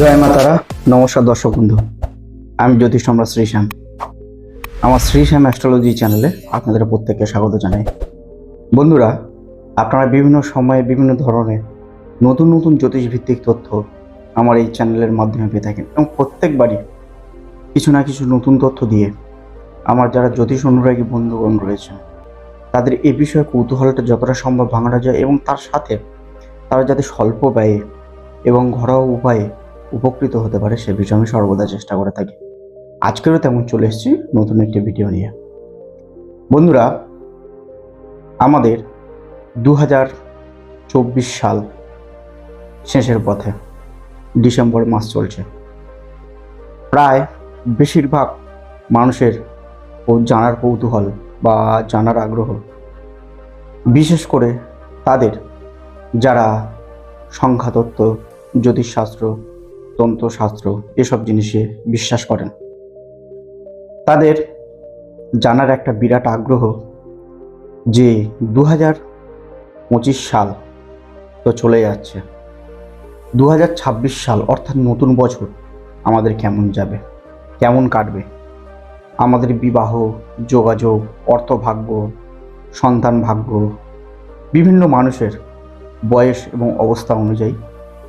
জয় মাতারা নমস্কার দর্শক বন্ধু। আমি জ্যোতিষ সম্রাট শ্রীশ্যাম। আমার শ্রীশ্যাম অ্যাস্ট্রোলজি চ্যানেলে আপনাদের প্রত্যেককে স্বাগত জানাই। বন্ধুরা, আপনারা বিভিন্ন সময়ে বিভিন্ন ধরনের নতুন নতুন জ্যোতিষ ভিত্তিক তথ্য আমার এই চ্যানেলের মাধ্যমে পেয়ে থাকেন এবং প্রত্যেকবারই কিছু না কিছু নতুন তথ্য দিয়ে আমার যারা জ্যোতিষ অনুরাগী বন্ধুগণ রয়েছেন, তাদের এ বিষয়ে কৌতূহলটা যতটা সম্ভব ভাঙানো যায় এবং তার সাথে তারা যাতে স্বল্প ব্যয়ে এবং ঘরোয়া উপায়ে উপকৃত হতে পারে সে বিষয়ে আমি সর্বদা চেষ্টা করে থাকি। আজকেরও তেমন চলে এসেছি, নতুন একটি ভিডিও নিয়ে। বন্ধুরা, আমাদের দু হাজার চব্বিশ সাল শেষের পথে ডিসেম্বর মাস চলছে। প্রায় বেশিরভাগ মানুষের ও জানার কৌতূহল বা জানার আগ্রহ, বিশেষ করে তাদের যারা সংখ্যাতত্ত্ব, জ্যোতিষশাস্ত্র তন্ত্রশাস্ত্র এসব জিনিসে বিশ্বাস করেন। তাদের জানার একটা বিরাট আগ্রহ যে দু হাজার পঁচিশ সাল তো চলে যাচ্ছে। দু হাজার ছাব্বিশ সাল অর্থাৎ নতুন বছর আমাদের কেমন যাবে, কেমন কাটবে? আমাদের বিবাহ, যোগাযোগ, অর্থভাগ্য, সন্তান ভাগ্য, বিভিন্ন মানুষের বয়স এবং অবস্থা অনুযায়ী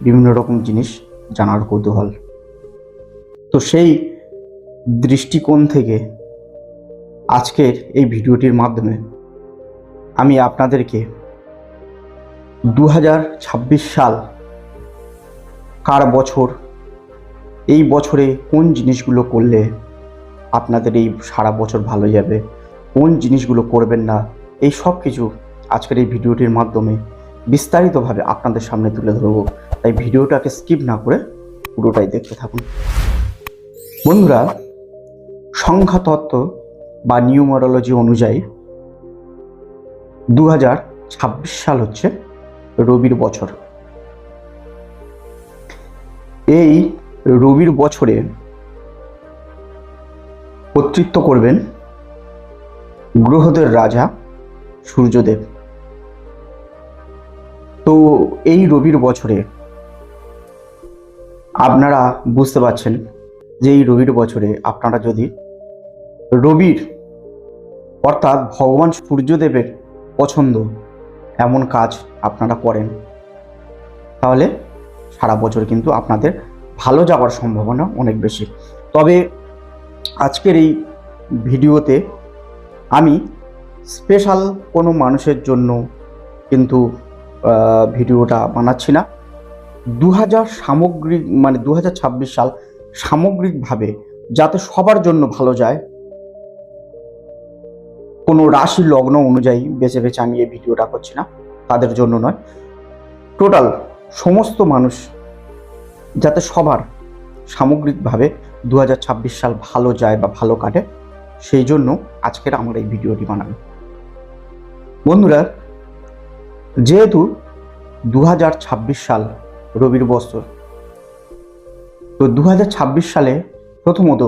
বিভিন্ন রকম জিনিস জানার কৌতূহল। তো সেই দৃষ্টিকোণ থেকে আজকের এই ভিডিওটির মাধ্যমে আমি আপনাদেরকে দু হাজার ছাব্বিশ সাল কার বছর, এই বছরে কোন জিনিসগুলো করলে আপনাদের এই সারা বছর ভালো যাবে, কোন জিনিসগুলো করবেন না, এই সব কিছু আজকের এই ভিডিওটির মাধ্যমে বিস্তারিতভাবে আপনাদের সামনে তুলে ধরবো। তাই ভিডিওটাকে স্কিপ না করে পুরোটাই দেখতে থাকুন। বন্ধুরা সংখ্যাতত্ত্ব বা নিউমারোলজি অনুযায়ী দু সাল হচ্ছে রবির বছর। এই রবির বছরে কর্তৃত্ব করবেন গ্রহদের রাজা সূর্যদেব। তো এই রবির বছরে আপনারা বুঝতে পারছেন যে এই রবির বছরে আপনারা যদি রবির অর্থাৎ ভগবান সূর্যদেবের পছন্দ এমন কাজ আপনারা করেন, তাহলে সারা বছর কিন্তু আপনাদের ভালো যাওয়ার সম্ভাবনা অনেক বেশি। তবে আজকের এই ভিডিওতে আমি স্পেশাল কোনো মানুষের জন্য কিন্তু ভিডিওটা বানাচ্ছি না। দু হাজার সামগ্রিক মানে দু সাল সামগ্রিকভাবে যাতে সবার জন্য ভালো যায়, কোনো রাশি লগ্ন অনুযায়ী বেছে বেছে আমি এই ভিডিওটা করছি না, তাদের জন্য নয়। টোটাল সমস্ত মানুষ যাতে সবার সামগ্রিকভাবে দু হাজার ছাব্বিশ সাল ভালো যায় বা ভালো কাটে, সেই জন্য আজকের আমার এই ভিডিওটি বানানো বন্ধুরা, যেহেতু দু হাজার ছাব্বিশ সাল রবির বছর তো দু হাজার ছাব্বিশ সালে প্রথমত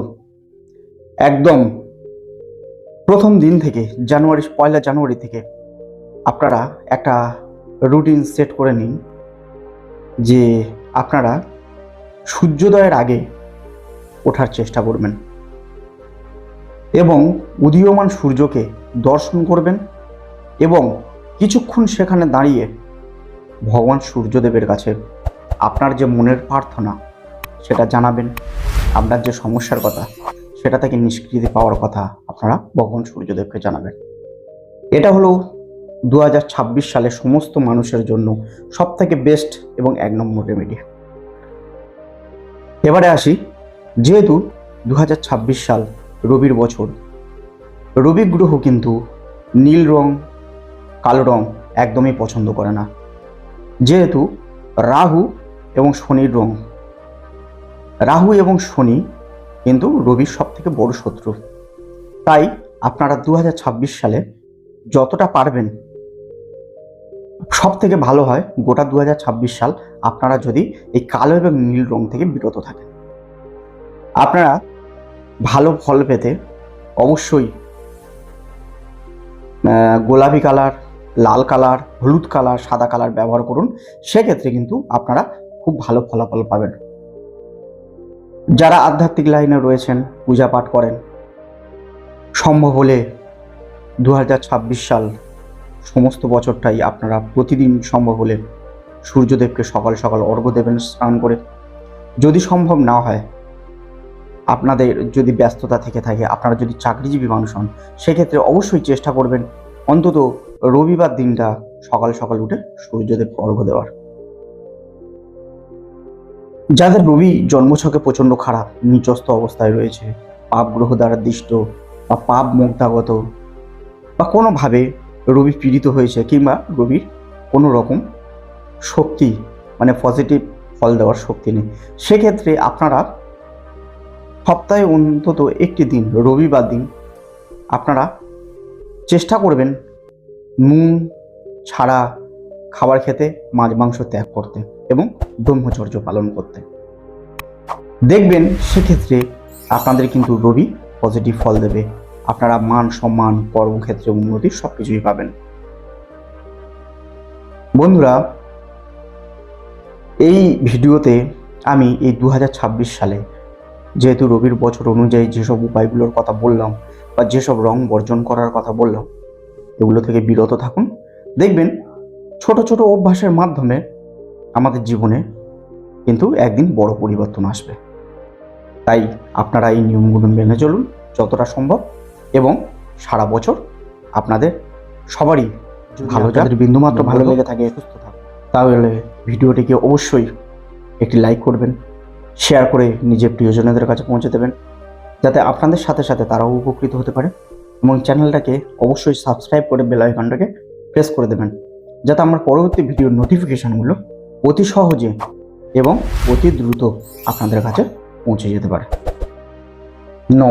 একদম প্রথম দিন থেকে জানুয়ারি, পয়লা জানুয়ারি থেকে আপনারা একটা রুটিন সেট করে নিন যে আপনারা সূর্যোদয়ের আগে ওঠার চেষ্টা করবেন এবং উদীয়মান সূর্যকে দর্শন করবেন এবং কিছুক্ষণ সেখানে দাঁড়িয়ে ভগবান সূর্যদেবের কাছে আপনার যে মনের প্রার্থনা, সেটা জানাবেন। আপনার যে সমস্যার কথা, সেটা থেকে নিষ্কৃতি পাওয়ার কথা আপনারা ভগবান সূর্যদেবকে জানাবেন। এটা হলো দু হাজার ছাব্বিশ সালে সমস্ত মানুষের জন্য সব থেকে বেস্ট এবং এক নম্বর রেমেডি এবারে আসি, যেহেতু দু হাজার ছাব্বিশ সাল রবির বছর, রবি গ্রহ কিন্তু নীল রং, কালো রং একদমই পছন্দ করে না। যেহেতু রাহু এবং শনির রং। রাহু এবং শনি কিন্তু রবির সব থেকে বড় শত্রু। তাই আপনারা দু হাজার ছাব্বিশ সালে যতটা পারবেন সব থেকে ভালো হয় গোটা দু হাজার ছাব্বিশ সাল আপনারা যদি এই কালো এবং নীল রং থেকে বিরত থাকেন। আপনারা ভালো ফল পেতে অবশ্যই গোলাপি কালার, লাল কালার, হলুদ কালার, সাদা কালার ব্যবহার করুন। সেক্ষেত্রে কিন্তু আপনারা খুব ভালো ফলাফল পাবেন। যারা আধ্যাত্মিক লাইনে রয়েছেন, পূজা পাঠ করেন, সম্ভব হলে দুই হাজার ছাব্বিশ সাল সমস্ত বছরটাই আপনারা প্রতিদিন সম্ভব হলে সূর্যদেবকে সকাল সকাল অর্ঘ্য দেবেন, স্নান করে। যদি সম্ভব না হয়, আপনাদের যদি ব্যস্ততা থেকে থাকে, আপনারা যদি চাকরিজীবী মানুষ হন, সেক্ষেত্রে অবশ্যই চেষ্টা করবেন অন্তত রবিবার দিনটা সকাল সকাল উঠে সূর্যদেবকে অর্ঘ্য দেওয়ার। যাদের রবি জন্মছকে প্রচণ্ড খারাপ, নিচস্থ অবস্থায় রয়েছে, পাপ গ্রহ দ্বারা দৃষ্ট বা পাপ মুগ্ধাগত বা কোনোভাবে রবি পীড়িত হয়েছে কিংবা রবির কোনো রকম শক্তি মানে পজিটিভ ফল দেওয়ার শক্তি নেই। সেক্ষেত্রে আপনারা সপ্তাহে অন্তত একটি দিন, রবিবার দিন আপনারা চেষ্টা করবেন নুন ছাড়া খাবার খেতে, মাছ মাংস ত্যাগ করতে এবং ব্রহ্মচর্য পালন করতে। দেখবেন সেক্ষেত্রে আপনাদের কিন্তু রবি পজিটিভ ফল দেবে। আপনারা মান সম্মান, কর্মক্ষেত্রে উন্নতি সব কিছুই পাবেন। বন্ধুরা, এই ভিডিওতে আমি এই দু হাজার ছাব্বিশ সালে যেহেতু রবির বছর অনুযায়ী যেসব উপায়গুলোর কথা বললাম বা যেসব রং বর্জন করার কথা বললাম, এগুলো থেকে বিরত থাকুন। দেখবেন ছোট ছোট অভ্যাসের মাধ্যমে আমাদের জীবনে কিন্তু একদিন বড় পরিবর্তন আসবে। তাই আপনারা এই নিয়মগুলো মেনে চলুন যতটা সম্ভব এবং সারা বছর আপনাদের সবারই ভালো যাদের বিন্দুমাত্র ভালো লেগে থাকে সুস্থ থাকুন তাহলে ভিডিওটিকে অবশ্যই একটি লাইক করবেন শেয়ার করে নিজের প্রিয়জনদের কাছে পৌঁছে দেবেন যাতে আপনাদের সাথে সাথে তারাও উপকৃত হতে পারে এবং চ্যানেলটাকে অবশ্যই সাবস্ক্রাইব করে বেল আইকনটাকে প্রেস করে দেবেন। যাতে আমার পরবর্তী ভিডিওর নোটিফিকেশানগুলো অতি সহজে এবং অতি দ্রুত আপনাদের কাছে পৌঁছে যেতে পারে। নম